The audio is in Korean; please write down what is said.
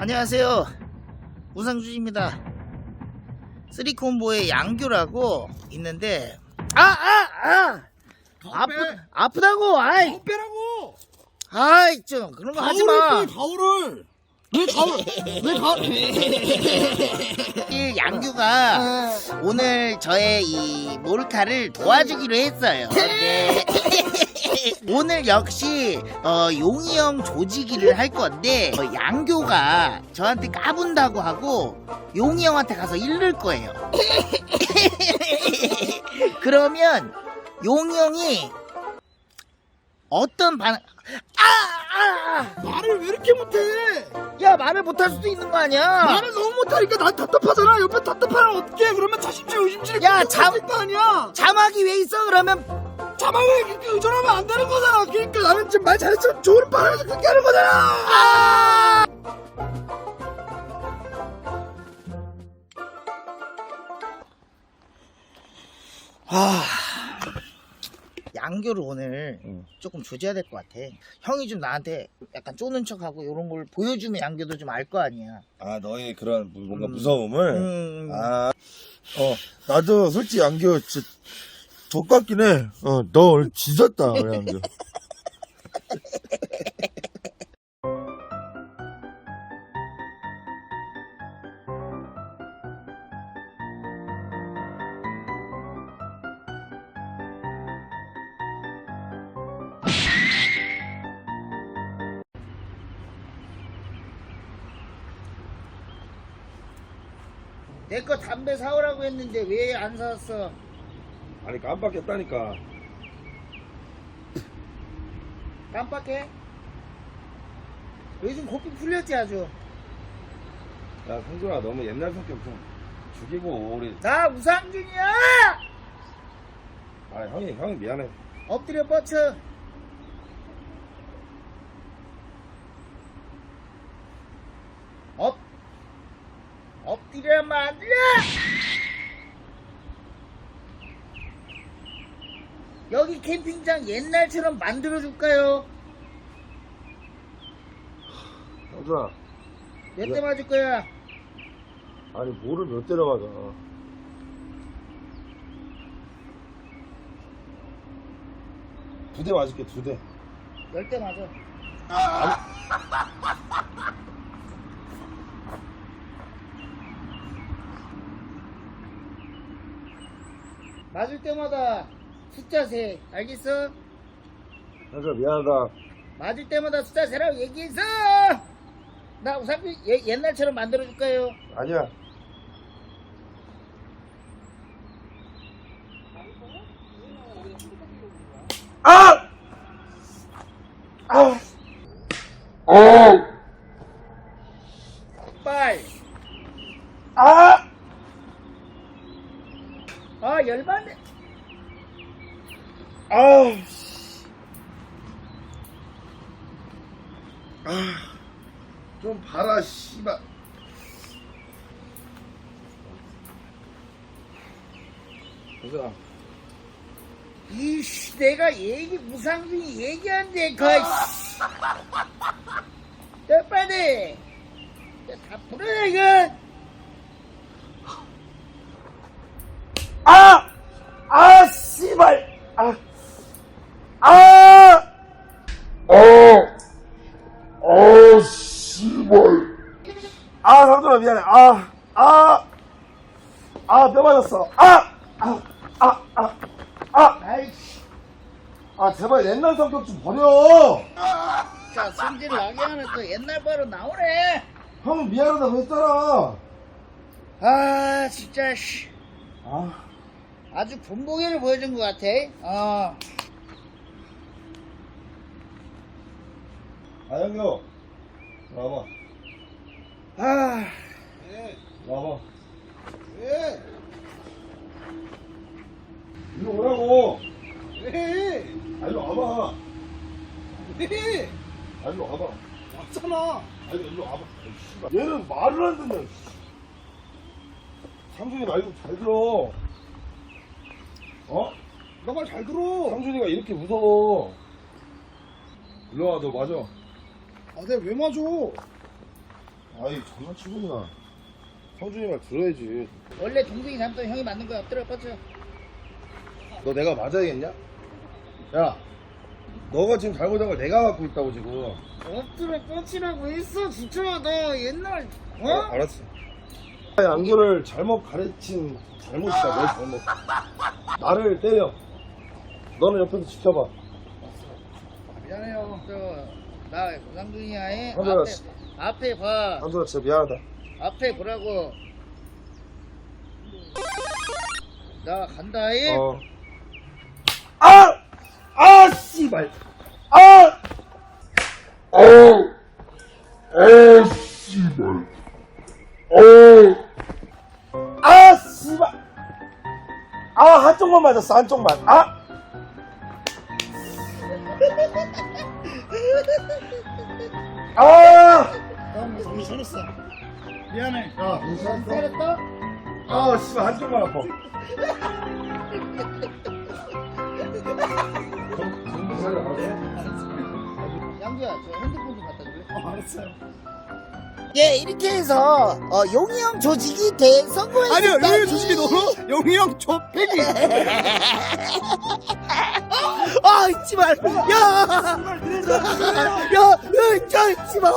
안녕하세요. 우상준입니다. 쓰리콤보의 양교라고 있는데 아아아 아 프 아프다고 아이 더 빼라고! 아이 좀 그런 거 하지 마. 가오를! 왜 가오, 왜 가오, 이 양규가 오늘 저의 이 몰카를 도와주기로 했어요. 근데 오늘 역시 어, 용이 형 조지기를 할 건데 어, 양교가 저한테 까분다고 하고 용이 형한테 가서 잃을 거예요. 그러면 용이 형이 어떤 반응 아, 아, 말을 왜 이렇게 못해? 아. 야 말을 못할 수도 있는 거 아니야? 말을 너무 못하니까 난 답답하잖아. 옆에 답답하면 어떡해. 그러면 자심심 의심실이 야, 자... 잠- 거 아니야. 자막이 왜 있어 그러면 자막에 그렇게 의존하면 안 되는 거잖아. 그러니까 나는 지금 말 잘했으면 좋은 바람에서 그렇게 하는 거잖아. 아! 아, 양교를 오늘 응. 조금 조져야 될 것 같아. 형이 좀 나한테 약간 쪼는 척하고 이런 걸 보여주면 양교도 좀 알 거 아니야. 아 너의 그런 무- 뭔가 음. 무서움을 음, 아 어 나도 솔직히 안겨 진짜 족같긴 해 어 너 오늘 지졌다 우리 안겨 내거 담배 사오라고 했는데 왜 안 사왔어? 아니 깜빡했다니까 깜빡해? 요즘 고삐 풀렸지 아주. 야 성준아 너무 옛날 성격 좀 죽이고 우리 나 우상준이야! 아 형이 형이 미안해 엎드려 뻗쳐. 엎, 엎드려면 안 돼! 여기 캠핑장 옛날처럼 만들어줄까요? 성준아 몇 대 왜? 맞을 거야? 아니 뭐를 몇 대려 맞아 두 대 맞을게 두대 열 대 맞아. 맞을 때마다 숫자 세. 알겠어? 성준아 미안하다 맞을 때마다 숫자 세라고 얘기했어! 나 우상비 예- 옛날처럼 만들어줄까요? 아니야 아! 아! 빨! 아! 아, 열받네. 아우 씨. 아, 좀 봐라 씨발 보자 이씨, 내가 얘기, 무상중이 얘기하는데, 거이, 씨. 빨리! 다 풀어야, 이건! 아뼈 맞았어 아! 아! 아! 아! 아! 아이씨. 아 제발 옛날 성격 좀 버려 자, 승질 나게 하는 또 옛날 바로 나오네. 형은 미안하다고 했잖아 아, 진짜, 씨. 아 아주 본보기를 보여준 것 같아. 어. 아영교 와봐 아, 와봐 왜? 이리 오라고 왜? 아 일로 와봐 왜? 아 일로 와봐 왔잖아. 아 일로 와봐 씨발. 얘는 말을 안 듣네 상준이 말좀잘 들어 어? 너 말 잘 들어. 상준이가 이렇게 무서워 일로 와 너 맞아 아, 내가 왜 맞아? 아이 장난치구나 성준이 말 들어야지 원래 동생이 잘못하면 형이 맞는 거야 엎드려 뻗쳐 너 내가 맞아야겠냐? 야 너가 지금 잘못한 걸 내가 갖고 있다고 지금 엎드려 뻗치라고 했어 진짜 너 옛날 어? 알았어 양교를 잘못 가르친 잘못이다 너 잘못 나를 때려 너는 옆에서 지켜봐 미안해요 저나 고상준이야의 한솔아, 앞에 씨. 앞에 봐 한솔아 진짜 미안하다 앞에 보라고 나 간다 해 어. 아! 아, 씨발! 아! 어! 어, 씨발! 어! 아, 씨발! 아, 한쪽만 맞았어, 한쪽만. 아! 아! 형 정신 차렸어 미안해 야, 괜찮았어? 때렸어? 아, 씨발, 한쪽만 아파. 양주야 저 핸드폰 좀 갖다 줄래? 어 알았어요 예 이렇게 해서 어, 용이 형 조직이 대성공했습니다 아니요 용이 조직이 너무 용이 형저 팬이 아 있지 말 야! 야! 야! 야! 있지 마!